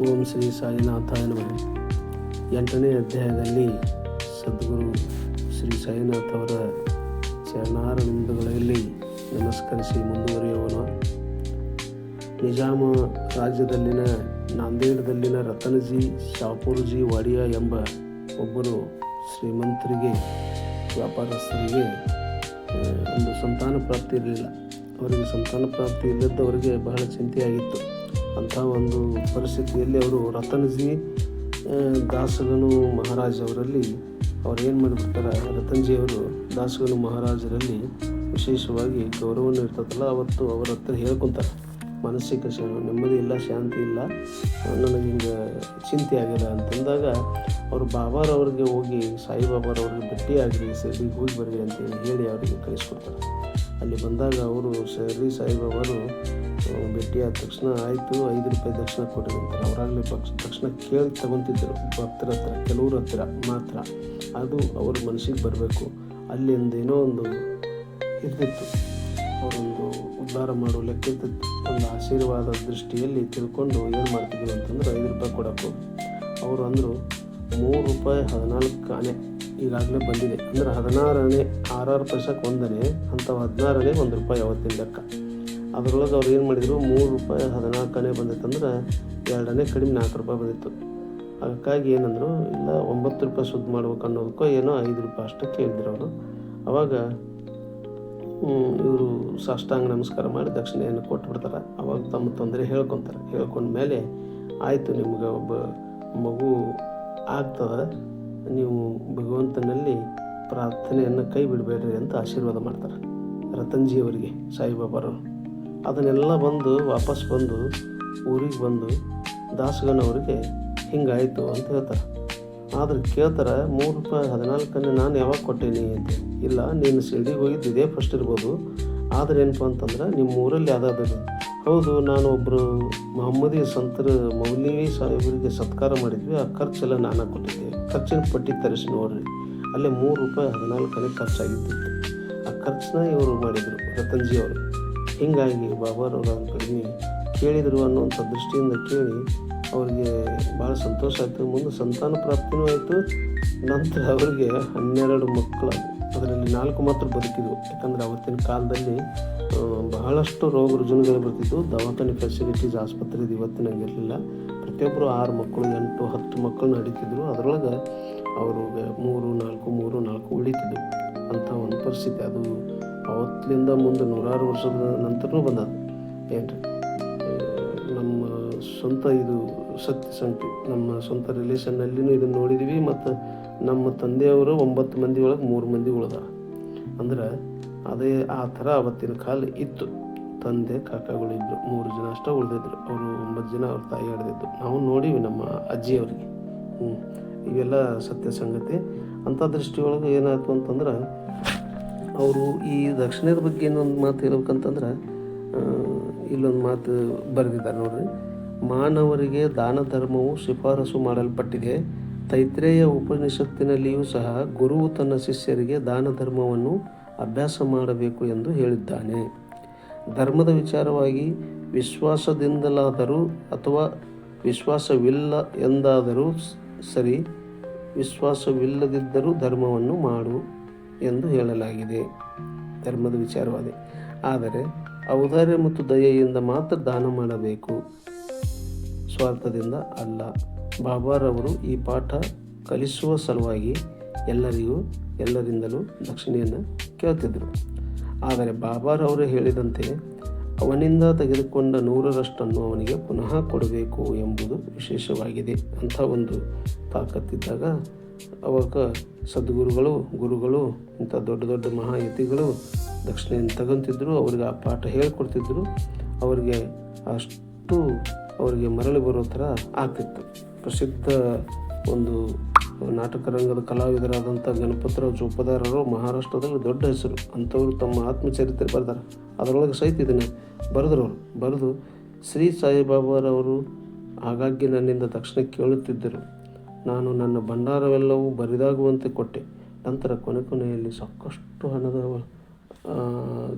ಓಂ ಶ್ರೀ ಸಾಯಿನಾಥಾಯ ನಮಃ. ಎಂಟನೇ ಅಧ್ಯಾಯದಲ್ಲಿ ಸದ್ಗುರು ಶ್ರೀ ಸಾಯಿನಾಥ್ ಅವರ ಚರಣಾರವಿಂದಗಳಲ್ಲಿ ನಮಸ್ಕರಿಸಿ ಮುಂದುವರಿಯೋಣ. ನಿಜಾಮ ರಾಜ್ಯದಲ್ಲಿನ ನಾಂದೇಡದಲ್ಲಿನ ರತನಜಿ ಶಾಪೂರ್ಜಿ ವಾಡಿಯಾ ಎಂಬ ಒಬ್ಬರು ಶ್ರೀಮಂತರಿಗೆ, ವ್ಯಾಪಾರಸ್ಥರಿಗೆ ಒಂದು ಸಂತಾನ ಪ್ರಾಪ್ತಿ ಇರಲಿಲ್ಲ. ಅವರಿಗೆ ಸಂತಾನ ಪ್ರಾಪ್ತಿ ಇಲ್ಲದವರಿಗೆ ಬಹಳ ಚಿಂತೆಯಾಗಿತ್ತು. ಅಂಥ ಒಂದು ಪರಿಸ್ಥಿತಿಯಲ್ಲಿ ಅವರು ರತನಜಿ ದಾಸಗನು ಮಹಾರಾಜ್ ಅವರಲ್ಲಿ, ಅವ್ರು ಏನು ಮಾಡಿಬಿಡ್ತಾರೆ ರತನ್ಜಿಯವರು ದಾಸಗನು ಮಹಾರಾಜರಲ್ಲಿ ವಿಶೇಷವಾಗಿ ಗೌರವವನ್ನು ಇರ್ತದಲ್ಲ, ಅವತ್ತು ಅವರ ಹತ್ರ ಹೇಳ್ಕೊತಾರೆ. ಮಾನಸಿಕ ನೆಮ್ಮದಿ ಇಲ್ಲ, ಶಾಂತಿ ಇಲ್ಲ, ನನಗೆ ಹಿಂಗೆ ಚಿಂತೆ ಆಗ್ಯದ ಅಂತಂದಾಗ ಅವರು ಬಾಬಾರವ್ರಿಗೆ ಹೋಗಿ ಸಾಯಿಬಾಬಾರವ್ರಿಗೆ ಭೇಟಿಯಾಗಲಿ ಸರಿ ಹೋಗಿ ಬರ್ರಿ ಅಂತ ಹೇಳಿ ಅವರಿಗೆ ಕಳಿಸ್ಕೊಡ್ತಾರೆ. ಅಲ್ಲಿ ಬಂದಾಗ ಅವರು, ಸರಿ ಸಾಯಿಬಾಬಾರು ಭೇಟಿ ಆದ ತಕ್ಷಣ ಆಯಿತು, ಐದು ರೂಪಾಯಿ ದಕ್ಷಿಣ ಅಂತಾರೆ ಅವರಾಗಲೇ ಪಕ್ಷ ತಕ್ಷಣ ಕೇಳಿ ತಗೊತಿದ್ದರು ಭಕ್ತರ ಹತ್ರ, ಕೆಲವ್ರ ಹತ್ರ ಮಾತ್ರ. ಅದು ಅವ್ರ ಮನಸ್ಸಿಗೆ ಬರಬೇಕು. ಅಲ್ಲಿಂದ ಏನೋ ಒಂದು ಇರ್ತಿತ್ತು ಅವರೊಂದು ಉದ್ಧಾರ ಮಾಡೋ ಲೆಕ್ಕದ ಒಂದು ಆಶೀರ್ವಾದ ದೃಷ್ಟಿಯಲ್ಲಿ ತಿಳ್ಕೊಂಡು ಏನು ಮಾಡ್ತಿದ್ರು ಅಂತಂದ್ರೆ ಐದು ರೂಪಾಯಿ ಕೊಡೋಕ್ಕೂ ಅವರು ಅಂದರು, ಮೂರು ರೂಪಾಯಿ ಹದಿನಾಲ್ಕು ಆನೆ ಈಗಾಗಲೇ ಬಂದಿದೆ. ಅಂದರೆ ಹದಿನಾರನೇ ಆರಾರು ಪೈಸಕ್ಕೆ ಒಂದನೇ, ಅಂತ ಹದಿನಾರನೇ ಒಂದು ರೂಪಾಯಿ ಅವತ್ತಿನ ಲೆಕ್ಕ. ಅದರೊಳಗೆ ಅವ್ರು ಏನು ಮಾಡಿದರು, ಮೂರು ರೂಪಾಯಿ ಹದಿನಾಲ್ಕನೇ ಬಂದಿತ್ತು ಬಂದಿತ್ತಂದ್ರೆ ಎರಡನೇ ಕಡಿಮೆ ನಾಲ್ಕು ರೂಪಾಯಿ ಬಂದಿತ್ತು. ಅದಕ್ಕಾಗಿ ಏನಂದರು, ಇಲ್ಲ, ಒಂಬತ್ತು ರೂಪಾಯಿ ಶುದ್ಧ ಮಾಡ್ಬೇಕು ಅನ್ನೋದಕ್ಕೋ ಏನೋ ಐದು ರೂಪಾಯಿ ಅಷ್ಟಕ್ಕೆ ಕೇಳಿದ್ರು ಅವರು. ಅವಾಗ ಇವರು ಸಾಷ್ಟಾಂಗ ನಮಸ್ಕಾರ ಮಾಡಿ ದಕ್ಷಿಣೆಯನ್ನು ಕೊಟ್ಬಿಡ್ತಾರೆ. ಅವಾಗ ತಮ್ಮ ತೊಂದರೆ ಹೇಳ್ಕೊತಾರೆ. ಹೇಳ್ಕೊಂಡ ಮೇಲೆ ಆಯಿತು, ನಿಮ್ಗೆ ಒಬ್ಬ ಮಗು ಆಗ್ತದೆ. ನೀವು ಭಗವಂತನಲ್ಲಿ ಪ್ರಾರ್ಥನೆಯನ್ನು ಕೈ ಬಿಡಬೇಡ್ರಿ ಅಂತ ಆಶೀರ್ವಾದ ಮಾಡ್ತಾರೆ ರತನ್ಜಿಯವರಿಗೆ, ಸಾಯಿಬಾಬಾರವರು. ಅದನ್ನೆಲ್ಲ ಬಂದು ವಾಪಸ್ ಬಂದು ಊರಿಗೆ ಬಂದು ದಾಸಗನವರಿಗೆ ಹಿಂಗಾಯಿತು ಅಂತ ಹೇಳ್ತಾರೆ. ಆದ್ರೆ ಕೇಳ್ತಾರೆ, ಮೂರು ರೂಪಾಯಿ ಹದಿನಾಲ್ಕನ್ನು ನಾನು ಯಾವಾಗ ಕೊಟ್ಟೇನಿ ಅಂತ. ಇಲ್ಲ, ನೀನು ಸಿಡಿಗೆ ಹೋಗಿದ್ದು ಇದೇ ಫಸ್ಟ್ ಇರ್ಬೋದು. ಆದರೆ ಏನಪ್ಪ ಅಂತಂದ್ರೆ ನಿಮ್ಮ ಊರಲ್ಲಿ ಯಾವುದಾದ್ರು ಹೌದು, ನಾನು ಒಬ್ಬರು ಮೊಹಮ್ಮದಿ ಸಂತರ ಮೌಲ್ವಿ ಸಾಹೇಬರಿಗೆ ಸತ್ಕಾರ ಮಾಡಿದ್ವಿ. ಆ ಖರ್ಚೆಲ್ಲ ನಾನು ಕೊಟ್ಟಿದ್ದೆ. ಖರ್ಚಿನ ಪಟ್ಟಿ ತರಿಸಿ ನೋಡ್ರಿ. ಅಲ್ಲೇ ಮೂರು ರೂಪಾಯಿ ಹದಿನಾಲ್ಕನೇ ಖರ್ಚಾಗಿದ್ದಿತ್ತು ಆ ಖರ್ಚನ್ನ ಇವರು ಮಾಡಿದರು, ರತನ್ಜಿ ಅವರು. ಹೀಗಾಗಿ ಬಾಬಾರವ್ರ ಕಡಿಮೆ ಕೇಳಿದರು ಅನ್ನುವಂಥ ದೃಷ್ಟಿಯಿಂದ ಕೇಳಿ ಅವರಿಗೆ ಭಾಳ ಸಂತೋಷ ಆಯಿತು. ಮುಂದೆ ಸಂತಾನ ಪ್ರಾಪ್ತಿನೂ ಆಯಿತು. ನಂತರ ಅವರಿಗೆ ಹನ್ನೆರಡು ಮಕ್ಕಳು, ಅದರಲ್ಲಿ ನಾಲ್ಕು ಮಾತ್ರ ಬದುಕಿದ್ವು. ಯಾಕಂದರೆ ಅವತ್ತಿನ ಕಾಲದಲ್ಲಿ ಬಹಳಷ್ಟು ರೋಗ ರುಜಿನಗಳು ಬರ್ತಿದ್ವು. ದವಾಖಾನೆ ಫೆಸಿಲಿಟೀಸ್ ಆಸ್ಪತ್ರೆ ಇದು ಇವತ್ತಿನಂಗೆ ಇರಲಿಲ್ಲ. ಪ್ರತಿಯೊಬ್ಬರು ಆರು ಮಕ್ಕಳು, ಎಂಟು, ಹತ್ತು ಮಕ್ಕಳು ನಡೀತಿದ್ರು ಅದರೊಳಗೆ ಅವ್ರಿಗೆ ಮೂರು, ನಾಲ್ಕು ಮೂರು, ನಾಲ್ಕು ಉಳಿತಿದ್ವು. ಅಂತ ಒಂದು ಪರಿಸ್ಥಿತಿ. ಅದು ಅವತ್ತಿನಿಂದ ಮುಂದೆ ನೂರಾರು ವರ್ಷದ ನಂತರನೂ ಬಂದದ್ದು. ಏನು ನಮ್ಮ ಸ್ವಂತ ಇದು ಸತ್ಯ ಸಂಖ್ಯೆ ನಮ್ಮ ಸ್ವಂತ ರಿಲೇಷನ್ನಲ್ಲಿನೂ ಇದನ್ನು ನೋಡಿದ್ವಿ ಮತ್ತು ನಮ್ಮ ತಂದೆಯವರು ಒಂಬತ್ತು ಮಂದಿ ಒಳಗೆ ಮೂರು ಮಂದಿ ಉಳ್ದಾರ. ಅಂದ್ರೆ ಅದೇ, ಆ ಥರ ಅವತ್ತಿನ ಕಾಲ ಇತ್ತು. ತಂದೆ ಕಾಕಾಗಳಿದ್ರು ಮೂರು ಜನ ಅಷ್ಟೇ ಉಳಿದಿದ್ರು. ಅವರು ಒಂಬತ್ತು ಜನ ಅವ್ರ ತಾಯಿ ಹಿಡ್ದಿದ್ದು ನಾವು ನೋಡೀವಿ ನಮ್ಮ ಅಜ್ಜಿಯವರಿಗೆ. ಹ್ಞೂ ಇವೆಲ್ಲ ಸತ್ಯ ಸಂಗತಿ. ಅಂಥ ದೃಷ್ಟಿಯೊಳಗೆ ಏನಾಯ್ತು ಅಂತಂದ್ರೆ ಅವರು ಈ ದಕ್ಷಿಣದ ಬಗ್ಗೆ ಇನ್ನೊಂದು ಮಾತು ಹೇಳ್ಬೇಕಂತಂದ್ರೆ ಇಲ್ಲೊಂದು ಮಾತು ಬರೆದಿದ್ದಾರೆ ನೋಡ್ರಿ. ಮಾನವರಿಗೆ ದಾನ ಧರ್ಮವು ಶಿಫಾರಸು ಮಾಡಲ್ಪಟ್ಟಿದೆ. ತೈತ್ರೇಯ ಉಪನಿಷತ್ತಿನಲ್ಲಿಯೂ ಸಹ ಗುರುವು ತನ್ನ ಶಿಷ್ಯರಿಗೆ ದಾನ ಧರ್ಮವನ್ನು ಅಭ್ಯಾಸ ಮಾಡಬೇಕು ಎಂದು ಹೇಳಿದ್ದಾನೆ. ಧರ್ಮದ ವಿಚಾರವಾಗಿ ವಿಶ್ವಾಸದಿಂದಲಾದರೂ ಅಥವಾ ವಿಶ್ವಾಸವಿಲ್ಲ ಎಂದಾದರೂ ಸರಿ, ವಿಶ್ವಾಸವಿಲ್ಲದಿದ್ದರೂ ಧರ್ಮವನ್ನು ಮಾಡು ಎಂದು ಹೇಳಲಾಗಿದೆ. ಧರ್ಮದ ವಿಚಾರವಾದಿ. ಆದರೆ ಔದಾರ್ಯ ಮತ್ತು ದಯೆಯಿಂದ ಮಾತ್ರ ದಾನ ಮಾಡಬೇಕು. ಸ್ವಾರ್ಥದಿಂದ ಅಲ್ಲ. ಬಾಬಾರವರು ಈ ಪಾಠ ಕಲಿಸುವ ಸಲುವಾಗಿ ಎಲ್ಲರಿಗೂ, ಎಲ್ಲರಿಂದಲೂ ದಕ್ಷಿಣೆಯನ್ನು ಕೇಳ್ತಿದ್ದರು ಆದರೆ ಬಾಬಾರವರು ಹೇಳಿದಂತೆ ಅವನಿಂದ ತೆಗೆದುಕೊಂಡ ನೂರರಷ್ಟನ್ನು ಅವನಿಗೆ ಪುನಃ ಕೊಡಬೇಕು ಎಂಬುದು ವಿಶೇಷವಾಗಿದೆ ಅಂಥ ಒಂದು ತಾಕತ್ತಿದ್ದಾಗ ಅವಾಗ ಸದ್ಗುರುಗಳು, ಗುರುಗಳು, ಇಂಥ ದೊಡ್ಡ ದೊಡ್ಡ ಮಹಾಯತಿಗಳು ದಕ್ಷಿಣೆಯನ್ನು ತಗೊಂತಿದ್ರು, ಅವರಿಗೆ ಆ ಪಾಠ ಹೇಳ್ಕೊಡ್ತಿದ್ರು. ಅವರಿಗೆ ಅಷ್ಟು ಅವರಿಗೆ ಮರಳಿ ಬರೋ ಥರ ಆಗ್ತಿತ್ತು. ಪ್ರಸಿದ್ಧ ಒಂದು ನಾಟಕ ರಂಗದ ಕಲಾವಿದರಾದಂಥ ಗಣಪತರಾವ್ ಚೌಪದಾರರು ಮಹಾರಾಷ್ಟ್ರದಲ್ಲಿ ದೊಡ್ಡ ಹೆಸರು. ಅಂಥವ್ರು ತಮ್ಮ ಆತ್ಮಚರಿತ್ರೆ ಬರೆದಾರೆ. ಅದರೊಳಗೆ ಸಹಿತ ಇದನ್ನೇ ಬರೆದ್ರು ಅವರು. ಬರೆದು ಶ್ರೀ ಸಾಯಿಬಾಬಾರವರು ಆಗಾಗ್ಗೆ ನನ್ನಿಂದ ತಕ್ಷಣ ಕೇಳುತ್ತಿದ್ದರು. ನಾನು ನನ್ನ ಭಂಡಾರವೆಲ್ಲವೂ ಬರಿದಾಗುವಂತೆ ಕೊಟ್ಟೆ. ನಂತರ ಕೊನೆ ಕೊನೆಯಲ್ಲಿ ಸಾಕಷ್ಟು ಹಣದ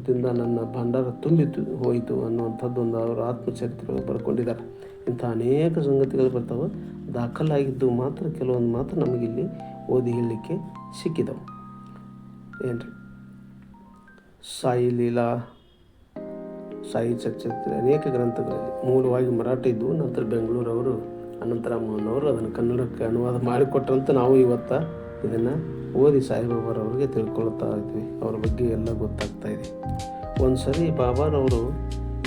ದಿಂದ ನನ್ನ ಭಂಡಾರ ತುಂಬಿತು ಹೋಯಿತು ಅನ್ನುವಂಥದ್ದೊಂದು ಅವರು ಆತ್ಮಚರಿತ್ರೆ ಬರ್ಕೊಂಡಿದ್ದಾರೆ ಇಂಥ ಅನೇಕ ಸಂಗತಿಗಳು ಬರ್ತಾವೆ. ದಾಖಲಾಗಿದ್ದು ಮಾತ್ರ, ಕೆಲವೊಂದು ಮಾತ್ರ ನಮಗಿಲ್ಲಿ ಓದಿ ಹೇಳಲಿಕ್ಕೆ ಸಿಕ್ಕಿದವು. ಏನ್ರಿ? ಸಾಯಿ ಲೀಲಾ, ಸಾಯಿ ಚರಿತ್ರೆ ಅನೇಕ ಗ್ರಂಥಗಳಲ್ಲಿ ಮೂಲವಾಗಿ ಮರಾಠಿ ಇದ್ದವು ನಂತರ ಬೆಂಗಳೂರವರು ಅನಂತರ ಮೋಹನವರು ಅದನ್ನು ಕನ್ನಡಕ್ಕೆ ಅನುವಾದ ಮಾಡಿಕೊಟ್ರಂತ ನಾವು ಇವತ್ತು ಇದನ್ನು ಓದಿ ಸಾಯಿಬಾಬಾರವ್ರಿಗೆ ತಿಳ್ಕೊಳ್ತಾ ಇದ್ವಿ. ಅವ್ರ ಬಗ್ಗೆ ಎಲ್ಲ ಗೊತ್ತಾಗ್ತಾ ಇದೆ. ಒಂದು ಸರಿ ಬಾಬಾರವರು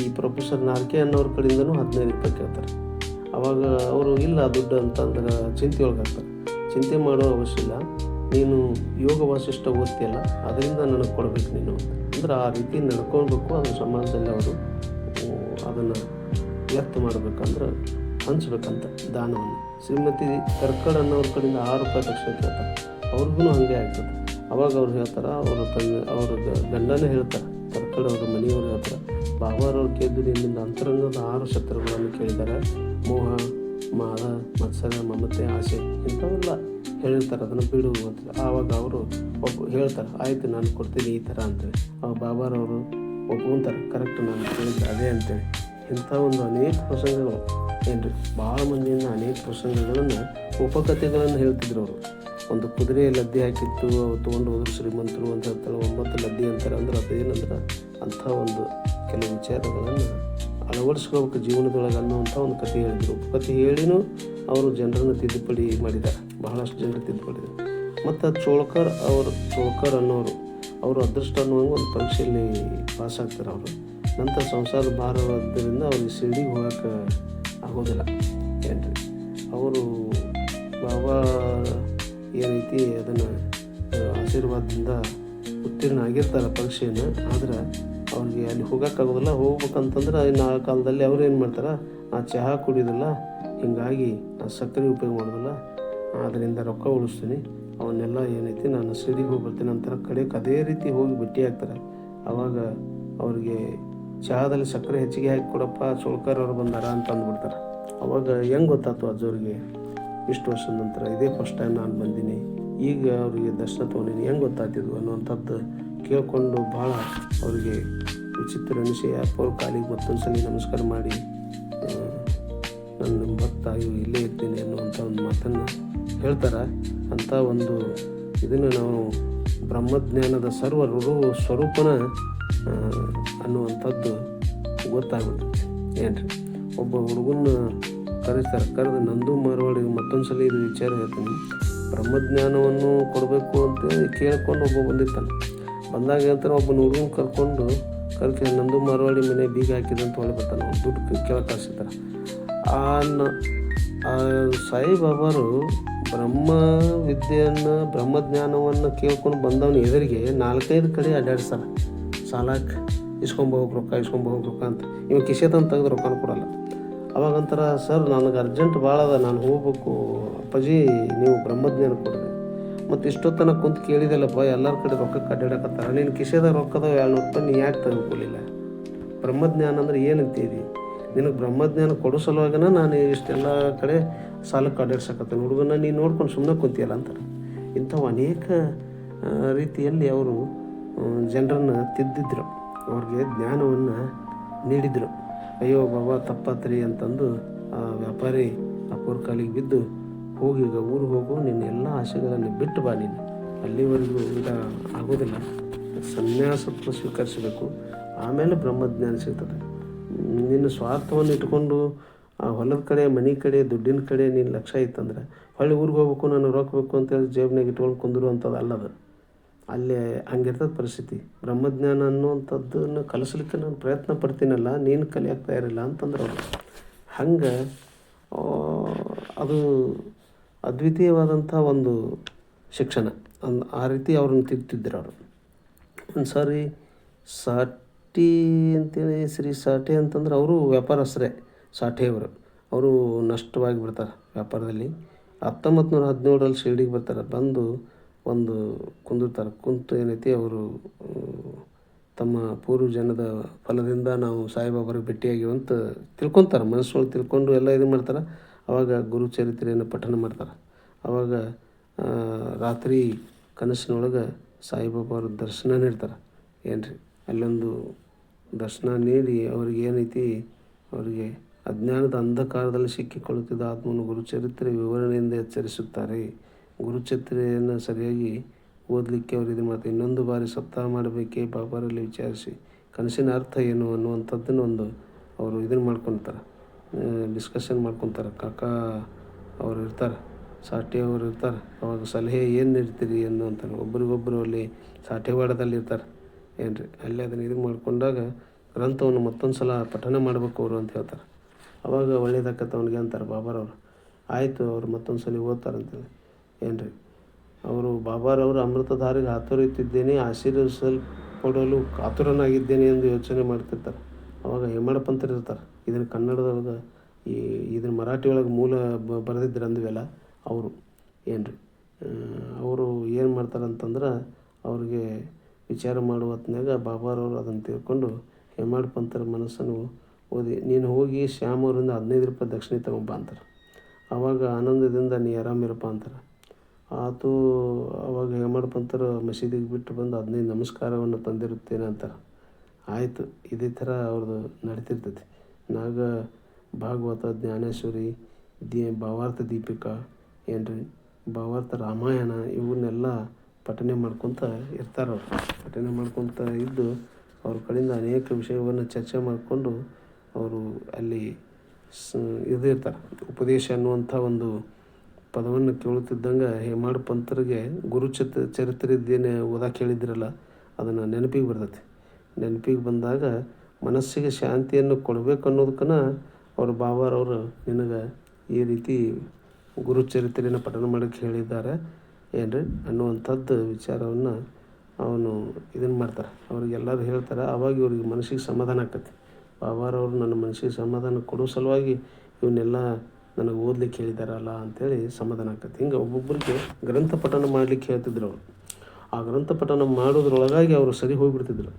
ಈ ಪ್ರೊಫೆಸರ್ ನಾರ್ಕೆ ಅನ್ನೋರ ಕಡೆಯಿಂದನೂ ಹದಿನೈದು ರೂಪಾಯಿ ಕೇಳ್ತಾರೆ. ಅವಾಗ ಅವರು, ಇಲ್ಲ ದುಡ್ಡು ಅಂತಂದ್ರೆ ಚಿಂತೆ ಒಳಗಾಗ್ತಾರೆ ಚಿಂತೆ ಮಾಡೋ ಅವಶ್ಯ ಇಲ್ಲ. ನೀನು ಯೋಗ ವಾಸಿಷ್ಠ ಓದ್ತಿಯಲ್ಲ, ಅದರಿಂದ ನನಗೆ ಕೊಡ್ಬೇಕು ನೀನು ಅಂದ್ರೆ ಆ ರೀತಿ ನಡ್ಕೊಳ್ಬೇಕು ಅದು ಸಮಾಜದಲ್ಲಿ ಅವರು ಅದನ್ನು ವ್ಯಕ್ತ ಮಾಡಬೇಕಂದ್ರೆ ಹಂಚ್ಬೇಕಂತ ದಾನವನ್ನು. ಶ್ರೀಮತಿ ಕರ್ಕಡ್ ಅನ್ನೋರ ಕಡೆಯಿಂದ ಆರು ರೂಪಾಯಿ ತಕ್ಷಣ ಕೇಳ್ತಾರೆ. ಅವ್ರಿಗೂ ಹಾಗೆ ಆಗ್ತದೆ ಅವಾಗ ಅವ್ರು ಹೇಳ್ತಾರೆ, ಅವರ ತಂದೆ, ಅವ್ರ ಗಂಡನೇ ಹೇಳ್ತಾರೆ ತರ್ಕಡೆ ಅವ್ರ ಮನೆಯವರು ಹೇಳ್ತಾರೆ ಬಾಬಾರವ್ರು ಕೇಳಿದ್ದು ನಿಮ್ಮಿಂದ ಅಂತರಂಗದ ಆರು ಶತ್ರುಗಳನ್ನು ಕೇಳಿದ್ದಾರೆ ಮೋಹ ಮಾದ ಮತ್ಸರ, ಮಮತೆ, ಆಸೆ ಇಂಥವೆಲ್ಲ ಹೇಳಿರ್ತಾರೆ, ಅದನ್ನು ಬಿಡು ಅಂತ ಆವಾಗ ಅವರು ಒಬ್ಬ ಹೇಳ್ತಾರೆ, ಆಯಿತು ನಾನು ಕೊಡ್ತೀನಿ ಈ ಥರ ಅಂತೇಳಿ ಅವಾಗ ಬಾಬಾರವರು ಒಪ್ಕೊಂತಾರೆ, ಕರೆಕ್ಟ್ ನಾನು ಕೇಳಿದ್ದೆ ಅದೇ ಅಂತೇಳಿ ಇಂಥ ಒಂದು ಅನೇಕ ಪ್ರಸಂಗಗಳು ಏನು ರೀ ಭಾಳ ಮಂದಿಯಿಂದ ಅನೇಕ ಪ್ರಸಂಗಗಳನ್ನು ಉಪಕಥೆಗಳನ್ನು ಹೇಳ್ತಿದ್ರು ಅವರು. ಒಂದು ಕುದುರೆ ಲದ್ದಿ ಹಾಕಿತ್ತು, ಅವು ತೊಗೊಂಡು ಹೋದ್ರು ಶ್ರೀಮಂತರು ಅಂತ ಹೇಳ್ತಾರೆ. ಒಂಬತ್ತು ಲದ್ದಿ ಅಂತಾರೆ ಅಂದ್ರೆ ಅದೇನಂದ್ರೆ ಅಂಥ ಒಂದು ಕೆಲವು ವಿಚಾರಗಳನ್ನು ಅಳವಡಿಸ್ಕೋಬೇಕು ಜೀವನದೊಳಗೆ ಅನ್ನುವಂಥ ಒಂದು ಕಥೆ ಹೇಳಿದರು. ಕಥೆ ಹೇಳಿನೂ ಅವರು ಜನರನ್ನು ತಿದ್ದುಪಡಿ ಮಾಡಿದ್ದಾರೆ. ಬಹಳಷ್ಟು ಜನರು ತಿದ್ದುಪಡಿದರು ಮತ್ತು ಚೋಳ್ಕರ್ ಅವರು, ಚೋಳ್ಕರ್ ಅನ್ನೋರು, ಅವರು ಅದೃಷ್ಟ ಅನ್ನುವಂಗೆ ಒಂದು ಪರೀಕ್ಷೆಯಲ್ಲಿ ಪಾಸ್ ಆಗ್ತಾರೆ ಅವರು. ನಂತರ ಸಂಸಾರ ಭಾರವಾದ್ದರಿಂದ ಅವ್ರಿಗೆ ಸಿಡಿ ಹೋಗೋಕೆ ಆಗೋದಿಲ್ಲ. ಏನ್ರಿ? ಅವರು ಬಾಬಾ ಏನೈತಿ ಅದನ್ನು ಆಶೀರ್ವಾದದಿಂದ ಉತ್ತೀರ್ಣ ಆಗಿರ್ತಾರೆ ಪರೀಕ್ಷೆಯನ್ನು ಆದ್ರೆ ಅವ್ರಿಗೆ ಅಲ್ಲಿ ಹೋಗೋಕ್ಕಾಗೋದಿಲ್ಲ. ಹೋಗ್ಬೇಕಂತಂದ್ರೆ ಇನ್ನು ಆ ಕಾಲದಲ್ಲಿ ಅವ್ರು ಏನು ಮಾಡ್ತಾರೆ? ಆ ಚಹಾ ಕುಡಿಯೋದಿಲ್ಲ. ಹೀಗಾಗಿ ಆ ಸಕ್ಕರೆ ಉಪಯೋಗ ಮಾಡೋದಿಲ್ಲ. ಅದರಿಂದ ರೊಕ್ಕ ಉಳಿಸ್ತೀನಿ. ಅವನ್ನೆಲ್ಲ ಏನೈತಿ ನಾನು ಸಿಡಿಗೆ ಹೋಗಿ ಬರ್ತೀನಿ ನಂತರ ಕಡೆಗೆ ಅದೇ ರೀತಿ ಹೋಗಿ ಭೇಟಿ ಆಗ್ತಾರೆ. ಆವಾಗ ಅವ್ರಿಗೆ ಚಹಾದಲ್ಲಿ ಸಕ್ಕರೆ ಹೆಚ್ಚಿಗೆ ಹಾಕಿ ಕೊಡಪ್ಪ ಚೋಳ್ಕರ್ ಅವ್ರು ಬಂದಾರ ಅಂತ ಅಂದ್ಬಿಡ್ತಾರೆ. ಅವಾಗ ಹೆಂಗೆ ಗೊತ್ತಾಯ್ತು ಅಜ್ಜವ್ರಿಗೆ ಇಷ್ಟು ವರ್ಷದ ನಂತರ ಇದೇ ಫಸ್ಟ್ ಟೈಮ್ ನಾನು ಬಂದೀನಿ. ಈಗ ಅವರಿಗೆ ದರ್ಶನ ತೊಗೊಂಡಿನಿ. ಹೆಂಗೆ ಗೊತ್ತಾಗ್ತಿದ್ವು ಅನ್ನುವಂಥದ್ದು ಕೇಳಿಕೊಂಡು ಭಾಳ ಅವರಿಗೆ ವಿಚಿತ್ರ ಅನಿಸಿ ಅವ್ರ ಕಾಲಿಗೆ ಮತ್ತೊಂದು ಸಲ ನಮಸ್ಕಾರ ಮಾಡಿ ನನ್ನ ಭಕ್ತ ಇವು ಇಲ್ಲೇ ಇರ್ತೀನಿ ಅನ್ನುವಂಥ ಒಂದು ಮಾತನ್ನು ಹೇಳ್ತಾರೆ. ಅಂಥ ಒಂದು ಇದನ್ನು ನಾವು ಬ್ರಹ್ಮಜ್ಞಾನದ ಸರ್ವ ಸ್ವರೂಪನ ಅನ್ನುವಂಥದ್ದು ಅನ್ನುವಂಥದ್ದು ಗೊತ್ತಾಗ್ಬಿಡ್ತೈತಿ ಏನ್ರಿ? ಒಬ್ಬ ಹುಡುಗನ್ನ ಕರೀತಾರೆ ಸರ್ಕಾರದ ನಂದು ಮಾರ್ವಾಡಿಗೆ ಮತ್ತೊಂದು ಸಲ ಇದು ವಿಚಾರ ಹೇಳ್ತೀನಿ. ಬ್ರಹ್ಮಜ್ಞಾನವನ್ನು ಕೊಡಬೇಕು ಅಂತ ಕೇಳ್ಕೊಂಡು ಒಬ್ಬ ಬಂದಿರ್ತಾನೆ. ಬಂದಾಗ ಹೇಳ್ತಾರೆ ಒಬ್ಬನ ಹುಡುಗನ ಕರ್ಕೊಂಡು ಕರ್ಕ ನಂದು ಮಾರ್ವಾಡಿ ಮನೆ ಬೀಗ ಹಾಕಿದಂತ ಒಳ್ಳೆ ಬರ್ತಾನೆ. ದುಡ್ಡು ಕೇಳಕ್ಕೆ ಕಳಿಸ್ತಾರೆ ಆ ಸಾಯಿಬಾಬಾರು ಬ್ರಹ್ಮ ವಿದ್ಯೆಯನ್ನು, ಬ್ರಹ್ಮಜ್ಞಾನವನ್ನು ಕೇಳ್ಕೊಂಡು ಬಂದವನ ಎದುರಿಗೆ ನಾಲ್ಕೈದು ಕಡೆ ಅಡ್ಡಾಡ್ಸ್ತಾರೆ ಸಾಲಕ್ಕೆ ಇಸ್ಕೊಂಬೋಗ್ ರೊಕ್ಕ ಇಸ್ಕೊಂಬೋಗ್ ರೊಕ್ಕ ಅಂತ. ಇವಾಗ ಕಿಶೆ ತಂದು ತೆಗೆದು ರೊಕ್ಕನ ಕೊಡಲ್ಲ. ಅವಾಗಂತಾರ, ಸರ್, ನನಗೆ ಅರ್ಜೆಂಟ್ ಭಾಳ ಅದ, ನಾನು ಹೋಗ್ಬೇಕು. ಅಪ್ಪಾಜಿ, ನೀವು ಬ್ರಹ್ಮಜ್ಞಾನ ಕೊಡ್ರಿ. ಮತ್ತು ಇಷ್ಟೊತ್ತನ ಕುಂತು ಕೇಳಿದೆಲ್ಲಪ್ಪ ಎಲ್ಲರ ಕಡೆ ರೊಕ್ಕ ಅಡ್ಡಾಡಕತ್ತಾರ ನೀನು ಕಿಶೆದಾಗ ರೊಕ್ಕದ ಎರಡು ರೂಪಾಯಿ ನೀ ಯಾಕೆ ತೆಗೆದುಕೊಳ್ಳಿಲ್ಲ ಬ್ರಹ್ಮಜ್ಞಾನ ಅಂದ್ರೆ ಏನಂತೀವಿ ನಿನಗೆ ಬ್ರಹ್ಮಜ್ಞಾನ ಕೊಡೋ ಸಲುವಾಗಿನ ನಾನು ಇಷ್ಟೆಲ್ಲ ಕಡೆ ಸಾಲಕ್ಕೆ ಅಡ್ಡಾಡ್ಸಕತ್ತೇನೆ ಹುಡುಗನ ನೀನು ನೋಡ್ಕೊಂಡು ಸುಮ್ಮನೆ ಕುಂತಿಯಲ್ಲ ಅಂತಾರೆ ಇಂಥವು ಅನೇಕ ರೀತಿಯಲ್ಲಿ ಅವರು ಜನರನ್ನು ತಿದ್ದಿದ್ರು. ಅವ್ರಿಗೆ ಜ್ಞಾನವನ್ನು ನೀಡಿದರು. ಅಯ್ಯೋ ಬಾಬಾ ತಪ್ಪತ್ರಿ ಅಂತಂದು ಆ ವ್ಯಾಪಾರಿ ಅಪ್ಪರ ಕಾಲಿಗೆ ಬಿದ್ದು ಹೋಗಿ ಈಗ ಊರಿಗೆ ಹೋಗು, ನಿನ್ನ ಎಲ್ಲ ಆಸೆಗಳನ್ನು ಬಿಟ್ಟು ಬಾ ನೀನು. ಅಲ್ಲಿವರೆಗೂ ಊಟ ಆಗೋದಿಲ್ಲ. ಸನ್ಯಾಸತ್ವ ಸ್ವೀಕರಿಸಬೇಕು. ಆಮೇಲೆ ಬ್ರಹ್ಮಜ್ಞಾನ ಸಿಗ್ತದೆ. ನಿನ್ನ ಸ್ವಾರ್ಥವನ್ನು ಇಟ್ಕೊಂಡು ಆ ಹೊಲದ ಕಡೆ, ಮನೆ ಕಡೆ, ದುಡ್ಡಿನ ಕಡೆ ನೀನು ಲಕ್ಷ್ಯ ಇತ್ತಂದ್ರೆ, ಹೊಳ್ಳಿ ಊರಿಗೆ ಹೋಗ್ಬೇಕು, ನಾನು ರೊಕ್ಕ ಬೇಕು ಅಂತೇಳಿ ಜೇಬ್ನಾಗ ಇಟ್ಕೊಂಡು ಕುಂದ್ರು ಅಂಥದ್ದು ಅಲ್ಲದು ಅಲ್ಲೇ ಹಂಗಿರ್ತದೆ ಪರಿಸ್ಥಿತಿ. ಬ್ರಹ್ಮಜ್ಞಾನ ಅನ್ನುವಂಥದ್ದನ್ನು ಕಲಿಸ್ಲಿಕ್ಕೆ ನಾನು ಪ್ರಯತ್ನ ಪಡ್ತೀನಲ್ಲ, ನೀನು ಕಲಿಯಕ್ಕೆ ತಯಾರಿಲ್ಲ ಅಂತಂದ್ರೆ ಅವರು. ಹಂಗೆ ಅದು ಅದ್ವಿತೀಯವಾದಂಥ ಒಂದು ಶಿಕ್ಷಣ. ಅಂದ್ ಆ ರೀತಿ ಅವ್ರನ್ನ ತಿರ್ತಿದ್ದರು ಅವರು. ಒಂದು ಸಾರಿ ಸಾಟಿ ಅಂತೇಳಿ, ಶ್ರೀ ಸಾಟಿ ಅಂತಂದ್ರೆ ಅವರು ವ್ಯಾಪಾರಸ್ಥರೇ ಸಾಠೆಯವರು ಅವರು ನಷ್ಟವಾಗಿ ಬಿಡ್ತಾರೆ ವ್ಯಾಪಾರದಲ್ಲಿ. ಹತ್ತೊಂಬತ್ತು ನೂರ ಹದಿನೇಳರಲ್ಲಿ ಶಿರ್ಡಿಗೆ ಬರ್ತಾರೆ. ಬಂದು ಒಂದು ಕುಂದಿರ್ತಾರೆ ಕುಂತು ಏನೈತಿ ಅವರು ತಮ್ಮ ಪೂರ್ವಜನದ ಫಲದಿಂದ ನಾವು ಸಾಯಿಬಾಬರಿಗೆ ಭೇಟಿಯಾಗಿವಂತ ತಿಳ್ಕೊತಾರೆ. ಮನಸ್ಸೊಳಗೆ ತಿಳ್ಕೊಂಡು ಎಲ್ಲ ಇದು ಮಾಡ್ತಾರೆ. ಅವಾಗ ಗುರುಚರಿತ್ರೆಯನ್ನು ಪಠನ ಮಾಡ್ತಾರೆ. ಅವಾಗ ರಾತ್ರಿ ಕನಸಿನೊಳಗೆ ಸಾಯಿಬಾಬಾರ ದರ್ಶನ ನೀಡ್ತಾರೆ. ಏನು ರೀ ಅಲ್ಲೊಂದು ದರ್ಶನ ನೀಡಿ ಅವ್ರಿಗೆ ಏನೈತಿ, ಅವರಿಗೆ ಅಜ್ಞಾನದ ಅಂಧಕಾರದಲ್ಲಿ ಸಿಕ್ಕಿಕೊಳ್ಳುತ್ತಿದ್ದ ಆತ್ಮನು ಗುರುಚರಿತ್ರೆ ವಿವರಣೆಯಿಂದ ಎಚ್ಚರಿಸುತ್ತಾರೆ. ಗುರುಚರಿತ್ರೆಯನ್ನು ಸರಿಯಾಗಿ ಓದಲಿಕ್ಕೆ ಅವರು ಇದು ಮಾಡ್ತಾರೆ. ಇನ್ನೊಂದು ಬಾರಿ ಸಪ್ತಾಹ ಮಾಡಬೇಕೇ ಬಾಬಾರಲ್ಲಿ ವಿಚಾರಿಸಿ ಕನಸಿನ ಅರ್ಥ ಏನು ಅನ್ನುವಂಥದ್ದನ್ನು ಒಂದು ಅವರು ಇದನ್ನು ಮಾಡ್ಕೊತಾರೆ. ಡಿಸ್ಕಷನ್ ಮಾಡ್ಕೊತಾರೆ. ಕಾಕಾ ಅವರು ಇರ್ತಾರೆ ಸಾಟಿ ಅವರು ಇರ್ತಾರೆ. ಅವಾಗ ಸಲಹೆ ಏನು ನೀಡ್ತೀರಿ ಅನ್ನುವಂತಾರೆ ಒಬ್ರಿಗೊಬ್ಬರು ಅಲ್ಲಿ ಸಾಠೆವಾಡದಲ್ಲಿ ಇರ್ತಾರೆ. ಏನು ರೀ ಅಲ್ಲಿ ಅದನ್ನು ಇದು ಮಾಡಿಕೊಂಡಾಗ ಗ್ರಂಥವನ್ನು ಮತ್ತೊಂದು ಸಲ ಪಠನ ಮಾಡಬೇಕು ಅವರು ಅಂತ ಹೇಳ್ತಾರೆ. ಅವಾಗ ಒಳ್ಳೇದಾಕತ್ತೆ ತವನಿಗೆ ಅಂತಾರೆ ಬಾಬಾರವರು. ಆಯಿತು ಅವ್ರು ಮತ್ತೊಂದು ಸಲ ಓದ್ತಾರಂತೇಳಿ. ಏನು ರೀ ಅವರು ಬಾಬಾರವರು ಅಮೃತಧಾರಿಗೆ ಹಾತೊರಿತಿದ್ದೇನೆ ಆಶೀರ್ವದಿಸಲ್ಪಡಲು ಕಾತುರನಾಗಿದ್ದೇನೆ ಎಂದು ಯೋಚನೆ ಮಾಡ್ತಿರ್ತಾರೆ. ಅವಾಗ ಹೇಮಡಪಂತರು ಇರ್ತಾರೆ. ಇದನ್ನು ಕನ್ನಡದೊಳಗೆ ಈ ಇದನ್ನು ಮರಾಠಿ ಒಳಗೆ ಮೂಲ ಬ ಬರೆದಿದ್ರು ಅಂದ್ವಲ್ಲ ಅವರು. ಏನ್ರಿ? ಅವರು ಏನು ಮಾಡ್ತಾರೆ ಅಂತಂದ್ರೆ ಅವ್ರಿಗೆ ವಿಚಾರ ಮಾಡುವ ಹೊತ್ನ್ಯಾಗ ಬಾಬಾರವರು ಅದನ್ನು ತಿಳ್ಕೊಂಡು ಹೇಮಾಡ್ ಪಂತರ ಮನಸ್ಸನ್ನು ಓದಿ, ನೀನು ಹೋಗಿ ಶ್ಯಾಮವರಿಂದ ಹದಿನೈದು ರೂಪಾಯಿ ದಕ್ಷಿಣೆ ತಗೊಂಬ ಅಂತಾರೆ. ಆವಾಗ ಆನಂದದಿಂದ ನೀ ಆರಾಮಿರಪ್ಪ ಅಂತಾರೆ. ಆತು ಅವಾಗ ಏನು ಪಂತರು ಮಸೀದಿಗೆ ಬಿಟ್ಟು ಬಂದು ಹದಿನೈದು ನಮಸ್ಕಾರವನ್ನು ತಂದಿರುತ್ತೇನೆ ಅಂತಾರೆ ಆಯಿತು, ಇದೇ ಥರ ಅವ್ರದ್ದು ನಡೀತಿರ್ತೈತಿ. ನಾಗ ಭಾಗವತ, ಜ್ಞಾನೇಶ್ವರಿ ದಿ ಭಾವಾರ್ಥ ದೀಪಿಕಾ, ಏನ್ರಿ, ಭಾವಾರ್ಥ ರಾಮಾಯಣ ಇವನ್ನೆಲ್ಲ ಪಠನೆ ಮಾಡ್ಕೊತ ಇರ್ತಾರೆ ಅವ್ರು. ಪಠನೆ ಮಾಡ್ಕೊತ ಇದ್ದು ಅವ್ರ ಕಡೆಯಿಂದ ಅನೇಕ ವಿಷಯವನ್ನು ಚರ್ಚೆ ಮಾಡಿಕೊಂಡು ಅವರು ಅಲ್ಲಿ ಸ ಇರ್ತಾರೆ ಉಪದೇಶ ಅನ್ನುವಂಥ ಒಂದು ಪದವನ್ನು ಕೇಳುತ್ತಿದ್ದಂಗೆ ಹೇಮಾಡ್ ಪಂಥರಿಗೆ ಗುರು ಚತ್ ಚರಿತ್ರೆದ್ದೇನೆ ಓದಕ್ಕೆ ಹೇಳಿದ್ರಲ್ಲ, ಅದನ್ನು ನೆನಪಿಗೆ ಬರ್ತೈತಿ. ನೆನಪಿಗೆ ಬಂದಾಗ ಮನಸ್ಸಿಗೆ ಶಾಂತಿಯನ್ನು ಕೊಡಬೇಕು ಅನ್ನೋದಕ್ಕನ ಅವ್ರ ಬಾಬಾರವರು ನಿನಗೆ ಈ ರೀತಿ ಗುರು ಚರಿತ್ರೆಯನ್ನು ಪಠನ ಮಾಡೋಕ್ಕೆ ಹೇಳಿದ್ದಾರೆ ಏನ್ರಿ ಅನ್ನುವಂಥದ್ದು ವಿಚಾರವನ್ನು ಅವನು ಇದನ್ನು ಮಾಡ್ತಾರೆ. ಅವ್ರಿಗೆಲ್ಲರೂ ಹೇಳ್ತಾರೆ ಆವಾಗ ಇವ್ರಿಗೆ ಮನಸ್ಸಿಗೆ ಸಮಾಧಾನ ಆಕತಿ. ಬಾಬಾರವರು ನನ್ನ ಮನಸ್ಸಿಗೆ ಸಮಾಧಾನ ಕೊಡೋ ಸಲುವಾಗಿ ಇವನ್ನೆಲ್ಲ ನನಗೆ ಓದ್ಲಿಕ್ಕೆ ಹೇಳಿದಾರಲ್ಲ ಅಂತೇಳಿ ಸಮಾಧಾನ ಆಕತಿ ಹಿಂಗೆ ಒಬ್ಬೊಬ್ಬರಿಗೆ ಗ್ರಂಥ ಪಠನ ಮಾಡಲಿಕ್ಕೆ ಹೇಳ್ತಿದ್ರು ಅವರು. ಆ ಗ್ರಂಥ ಪಠನ ಮಾಡೋದ್ರೊಳಗಾಗಿ ಅವರು ಸರಿ ಹೋಗಿಬಿಡ್ತಿದ್ರು.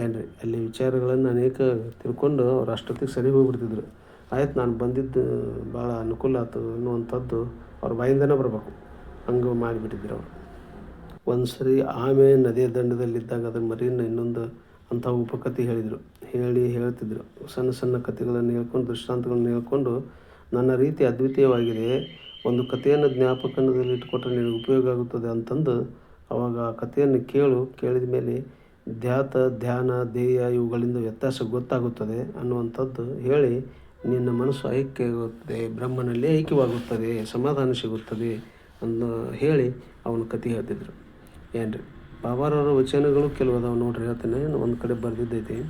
ಏನು ರೀ ಅಲ್ಲಿ ವಿಚಾರಗಳನ್ನು ಅನೇಕ ತಿಳ್ಕೊಂಡು ಅವ್ರು ಅಷ್ಟೊತ್ತಿಗೆ ಸರಿ ಹೋಗಿಬಿಡ್ತಿದ್ರು. ಆಯ್ತು, ನಾನು ಬಂದಿದ್ದು ಭಾಳ ಅನುಕೂಲ ಆಯ್ತು ಅನ್ನುವಂಥದ್ದು ಅವ್ರ ಬಾಯಿಂದನೇ ಬರಬೇಕು. ಹಂಗೆ ಮಾಡಿಬಿಟ್ಟಿದ್ರು ಅವರು. ಒಂದು ಸರಿ ಆಮೆ ನದಿಯ ದಂಡದಲ್ಲಿದ್ದಾಗ ಅದರ ಮರಿನ ಇನ್ನೊಂದು ಅಂಥ ಉಪಕಥೆ ಹೇಳಿದರು. ಹೇಳಿ ಹೇಳ್ತಿದ್ರು. ಸಣ್ಣ ಸಣ್ಣ ಕಥೆಗಳನ್ನು ಹೇಳ್ಕೊಂಡು, ದೃಷ್ಟಾಂತಗಳನ್ನು ಹೇಳ್ಕೊಂಡು ನನ್ನ ರೀತಿ ಅದ್ವಿತೀಯವಾಗಿದೆ. ಒಂದು ಕಥೆಯನ್ನು ಜ್ಞಾಪಕದಲ್ಲಿ ಇಟ್ಕೊಟ್ರೆ ನಿನಗೆ ಉಪಯೋಗ ಆಗುತ್ತದೆ ಅಂತಂದು ಅವಾಗ ಆ ಕಥೆಯನ್ನು ಕೇಳು. ಕೇಳಿದ ಮೇಲೆ ಧ್ಯಾತ, ಧ್ಯಾನ, ಧ್ಯೇಯ ಇವುಗಳಿಂದ ವ್ಯತ್ಯಾಸ ಗೊತ್ತಾಗುತ್ತದೆ ಅನ್ನುವಂಥದ್ದು ಹೇಳಿ ನಿನ್ನ ಮನಸ್ಸು ಐಕ್ಯವಾಗುತ್ತದೆ, ಬ್ರಹ್ಮನಲ್ಲಿ ಐಕ್ಯವಾಗುತ್ತದೆ, ಸಮಾಧಾನ ಸಿಗುತ್ತದೆ ಅನ್ನೋ ಹೇಳಿ ಅವನು ಕತೆ ಹೇಳ್ತಿದ್ರು. ಏನು ರೀ ಬಾಬಾರವರ ವಚನಗಳು ಕೆಲವು ಅದಾವೆ ನೋಡ್ರಿ ಹೇಳ್ತೇನೆ. ಒಂದು ಕಡೆ ಬರೆದಿದ್ದೈತಿ.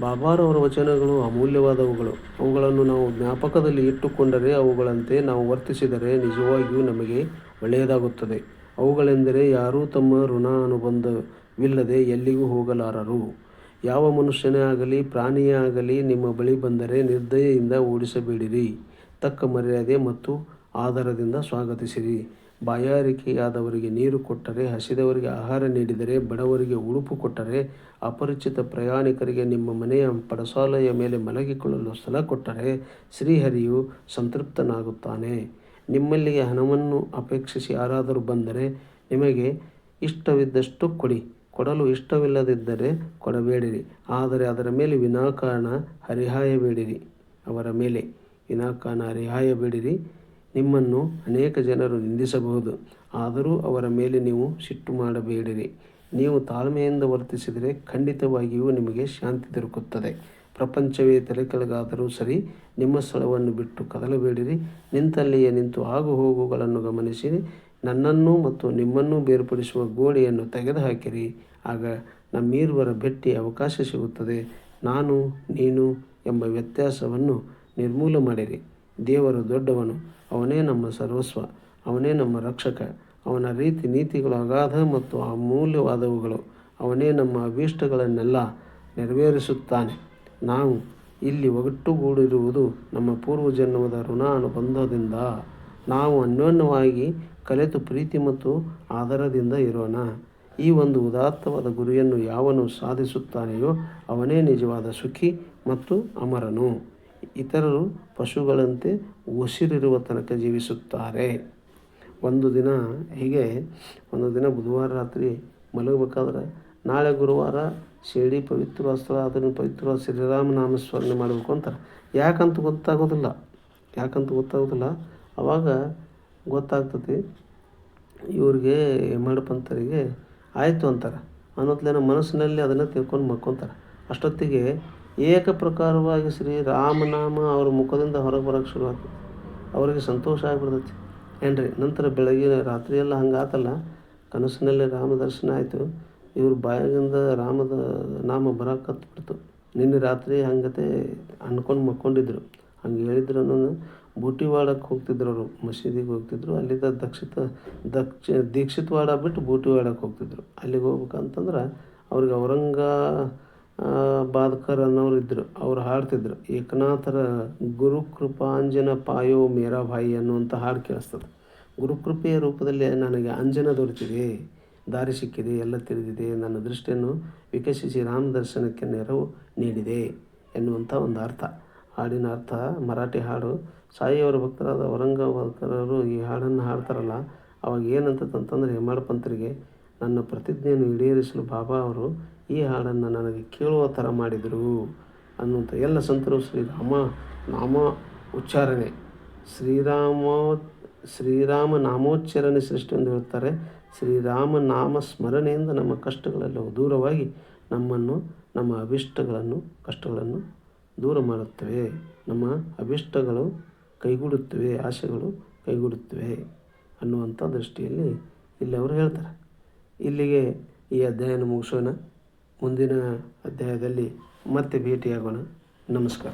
ಬಾಬಾರವರ ವಚನಗಳು ಅಮೂಲ್ಯವಾದವುಗಳು. ಅವುಗಳನ್ನು ನಾವು ಜ್ಞಾಪಕದಲ್ಲಿ ಇಟ್ಟುಕೊಂಡರೆ ಅವುಗಳಂತೆ ನಾವು ವರ್ತಿಸಿದರೆ ನಿಜವಾಗಿಯೂ ನಮಗೆ ಒಳ್ಳೆಯದಾಗುತ್ತದೆ. ಅವುಗಳೆಂದರೆ ಯಾರೂ ತಮ್ಮ ಋಣ ಅನುಬಂಧವಿಲ್ಲದೆ ಎಲ್ಲಿಗೂ ಹೋಗಲಾರರು. ಯಾವ ಮನುಷ್ಯನೇ ಆಗಲಿ, ಪ್ರಾಣಿಯೇ ಆಗಲಿ, ನಿಮ್ಮ ಬಳಿ ಬಂದರೆ ನಿರ್ದಯೆಯಿಂದ ಓಡಿಸಬೇಡಿರಿ. ತಕ್ಕ ಮರ್ಯಾದೆ ಮತ್ತು ಆಧಾರದಿಂದ ಸ್ವಾಗತಿಸಿರಿ. ಬಾಯಾರಿಕೆಯಾದವರಿಗೆ ನೀರು ಕೊಟ್ಟರೆ, ಹಸಿದವರಿಗೆ ಆಹಾರ ನೀಡಿದರೆ, ಬಡವರಿಗೆ ಉಡುಪು ಕೊಟ್ಟರೆ, ಅಪರಿಚಿತ ಪ್ರಯಾಣಿಕರಿಗೆ ನಿಮ್ಮ ಮನೆಯ ಪಡಸಾಲೆಯ ಮೇಲೆ ಮಲಗಿಕೊಳ್ಳಲು ಸ್ಥಳ ಕೊಟ್ಟರೆ, ಶ್ರೀಹರಿಯು ಸಂತೃಪ್ತನಾಗುತ್ತಾನೆ. ನಿಮ್ಮಲ್ಲಿಗೆ ಹಣವನ್ನು ಅಪೇಕ್ಷಿಸಿ ಯಾರಾದರೂ ಬಂದರೆ ನಿಮಗೆ ಇಷ್ಟವಿದ್ದಷ್ಟು ಕೊಡಿ. ಕೊಡಲು ಇಷ್ಟವಿಲ್ಲದಿದ್ದರೆ ಕೊಡಬೇಡಿರಿ. ಆದರೆ ಅದರ ಮೇಲೆ ವಿನಾಕಾರಣ ಹರಿಹಾಯಬೇಡಿರಿ. ಅವರ ಮೇಲೆ ವಿನಾಕಾರಣ ಹರಿಹಾಯಬೇಡಿರಿ. ನಿಮ್ಮನ್ನು ಅನೇಕ ಜನರು ನಿಂದಿಸಬಹುದು. ಆದರೂ ಅವರ ಮೇಲೆ ನೀವು ಸಿಟ್ಟು ಮಾಡಬೇಡಿರಿ. ನೀವು ತಾಳ್ಮೆಯಿಂದ ವರ್ತಿಸಿದರೆ ಖಂಡಿತವಾಗಿಯೂ ನಿಮಗೆ ಶಾಂತಿ ದೊರಕುತ್ತದೆ. ಪ್ರಪಂಚವೇ ತಲೆಕೆಳಗಾದರೂ ಸರಿ, ನಿಮ್ಮ ಸ್ಥಳವನ್ನು ಬಿಟ್ಟು ಕದಲಬೇಡಿರಿ. ನಿಂತಲ್ಲಿಯೇ ನಿಂತು ಆಗು ಹೋಗುಗಳನ್ನು ಗಮನಿಸಿರಿ. ನನ್ನನ್ನು ಮತ್ತು ನಿಮ್ಮನ್ನು ಬೇರ್ಪಡಿಸುವ ಗೋಡೆಯನ್ನು ತೆಗೆದುಹಾಕಿರಿ. ಆಗ ನಮ್ಮೀರುವರ ಭೆಟ್ಟಿ ಅವಕಾಶ ಸಿಗುತ್ತದೆ. ನಾನು, ನೀನು ಎಂಬ ವ್ಯತ್ಯಾಸವನ್ನು ನಿರ್ಮೂಲ ಮಾಡಿರಿ. ದೇವರು ದೊಡ್ಡವನು, ಅವನೇ ನಮ್ಮ ಸರ್ವಸ್ವ, ಅವನೇ ನಮ್ಮ ರಕ್ಷಕ, ಅವನ ರೀತಿ ನೀತಿಗಳು ಅಗಾಧ ಮತ್ತು ಅಮೂಲ್ಯವಾದವುಗಳು, ಅವನೇ ನಮ್ಮ ಅಭೀಷ್ಟಗಳನ್ನೆಲ್ಲ ನೆರವೇರಿಸುತ್ತಾನೆ. ನಾವು ಇಲ್ಲಿ ಒಗಟ್ಟುಗೂಡಿರುವುದು ನಮ್ಮ ಪೂರ್ವಜನ್ಮದ ಋಣ ಅನುಬಂಧದಿಂದ ನಾವು ಅನ್ಯೋನ್ಯವಾಗಿ ಕಲೆತು ಪ್ರೀತಿ ಮತ್ತು ಆಧಾರದಿಂದ ಇರೋಣ. ಈ ಒಂದು ಉದಾತ್ತವಾದ ಗುರಿಯನ್ನು ಯಾವನು ಸಾಧಿಸುತ್ತಾನೆಯೋ ಅವನೇ ನಿಜವಾದ ಸುಖಿ ಮತ್ತು ಅಮರನು. ಇತರರು ಪಶುಗಳಂತೆ ಉಸಿರಿರುವ ತನಕ ಜೀವಿಸುತ್ತಾರೆ. ಒಂದು ದಿನ ಹೀಗೆ, ಒಂದು ದಿನ ಬುಧವಾರ ರಾತ್ರಿ ಮಲಗಬೇಕಾದ್ರೆ ನಾಳೆ ಗುರುವಾರ ಶಿರಡಿ ಪವಿತ್ರ ಸ್ಥಳ, ಅದನ್ನು ಪವಿತ್ರ ಶ್ರೀರಾಮ ನಾಮಸ್ಮರಣೆ ಮಾಡಬೇಕು ಅಂತಾರೆ. ಯಾಕಂತ ಗೊತ್ತಾಗೋದಿಲ್ಲ. ಯಾಕಂತ ಗೊತ್ತಾಗೋದಿಲ್ಲ. ಆವಾಗ ಗೊತ್ತಾಗ್ತತಿ ಇವ್ರಿಗೆ ಮಾಡಪಂಥರಿಗೆ ಆಯಿತು ಅಂತಾರೆ. ಅನ್ನೋತ್ಲೇನ ಮನಸ್ಸಿನಲ್ಲಿ ಅದನ್ನು ತಿಳ್ಕೊಂಡು ಮಕ್ಕೊತಾರೆ ಅಷ್ಟೊತ್ತಿಗೆ ಏಕ ಪ್ರಕಾರವಾಗಿ ಶ್ರೀ ರಾಮನಾಮ ಅವ್ರ ಮುಖದಿಂದ ಹೊರಗೆ ಬರೋಕ್ಕೆ ಶುರು ಆಗ್ತದೆ ಅವರಿಗೆ ಸಂತೋಷ ಆಗಿಬಿಡ್ತೈತಿ. ಏನ್ರಿ, ನಂತರ ಬೆಳಗ್ಗೆ ರಾತ್ರಿಯೆಲ್ಲ ಹಂಗಾತಲ್ಲ, ಕನಸಿನಲ್ಲಿ ರಾಮ ದರ್ಶನ ಆಯಿತು. ಇವ್ರ ಬಾಯಾಗಿಂದ ರಾಮದ ನಾಮ ಬರಕತ್ಬಿಡ್ತು ನಿನ್ನೆ ರಾತ್ರಿ ಹಂಗತೆ ಅಂದ್ಕೊಂಡು ಮಕ್ಕೊಂಡಿದ್ರು. ಹಂಗೆ ಹೇಳಿದ್ರು ಬೂಟಿವಾಡಕ್ಕೆ ಹೋಗ್ತಿದ್ರು ಅವರು. ಮಸೀದಿಗೆ ಹೋಗ್ತಿದ್ರು. ಅಲ್ಲಿದ್ದ ದಕ್ಷಿತ, ದಕ್ಷ, ದೀಕ್ಷಿತವಾಡ ಬಿಟ್ಟು ಬೂಟಿವಾಡಕ್ಕೆ ಹೋಗ್ತಿದ್ರು. ಅಲ್ಲಿಗೆ ಹೋಗ್ಬೇಕಂತಂದ್ರೆ ಅವ್ರಿಗೆ ಔರಂಗ ಬಾದ್ಕರ್ ಅನ್ನೋರು ಇದ್ದರು ಅವ್ರು ಹಾಡ್ತಿದ್ರು, ಏಕನಾಥರ ಗುರುಕೃಪಾಂಜನ ಪಾಯೋ ಮೇರಾ ಭಾಯಿ ಅನ್ನುವಂಥ ಹಾಡು ಕೇಳಿಸ್ತದೆ. ಗುರುಕೃಪೆಯ ರೂಪದಲ್ಲಿ ನನಗೆ ಅಂಜನ ದೊರೆತಿದೆ, ದಾರಿ ಸಿಕ್ಕಿದೆ, ಎಲ್ಲ ತಿಳಿದಿದೆ, ನನ್ನ ದೃಷ್ಟಿಯನ್ನು ವಿಕಸಿಸಿ ರಾಮ ದರ್ಶನಕ್ಕೆ ನೆರವು ನೀಡಿದೆ ಎನ್ನುವಂಥ ಒಂದು ಅರ್ಥ. ಹಾಡಿನ ಅರ್ಥ, ಮರಾಠಿ ಹಾಡು. ಸಾಯಿಯವರ ಭಕ್ತರಾದ ಔರಂಗಾಬಾದ್ಕರವರು ಈ ಹಾಡನ್ನು ಹಾಡ್ತಾರಲ್ಲ, ಅವಾಗ ಏನಂತಂತಂದರೆ ಹೇಮಾಡ ಪಂತರಿಗೆ ನನ್ನ ಪ್ರತಿಜ್ಞೆಯನ್ನು ಈಡೇರಿಸಲು ಬಾಬಾ ಅವರು ಈ ಹಾಡನ್ನು ನನಗೆ ಕೇಳುವ ಥರ ಮಾಡಿದರು ಅನ್ನುವಂಥ ಎಲ್ಲ ಸಂತರು ಶ್ರೀರಾಮ, ನಾಮ ಉಚ್ಚಾರಣೆ. ಶ್ರೀರಾಮ ಶ್ರೀರಾಮ ನಾಮೋಚ್ಚಾರಣೆ ಸೃಷ್ಟಿ ಎಂದು ಹೇಳ್ತಾರೆ. ಶ್ರೀರಾಮ ನಾಮ ಸ್ಮರಣೆಯಿಂದ ನಮ್ಮ ಕಷ್ಟಗಳೆಲ್ಲ ದೂರವಾಗಿ ನಮ್ಮನ್ನು, ನಮ್ಮ ಅಭಿಷ್ಟಗಳನ್ನು, ಕಷ್ಟಗಳನ್ನು ದೂರ ಮಾಡುತ್ತವೆ. ನಮ್ಮ ಅಭಿಷ್ಟಗಳು ಕೈಗೂಡುತ್ತವೆ ಆಶೆಗಳು ಕೈಗೂಡುತ್ತವೆ ಅನ್ನುವಂಥ ದೃಷ್ಟಿಯಲ್ಲಿ ಇಲ್ಲಿ ಅವರು ಹೇಳ್ತಾರೆ. ಇಲ್ಲಿಗೆ ಈ ಅಧ್ಯಯನ ಮುಗಿಸೋಣ. ಮುಂದಿನ ಅಧ್ಯಾಯದಲ್ಲಿ ಮತ್ತೆ ಭೇಟಿಯಾಗೋಣ. ನಮಸ್ಕಾರ.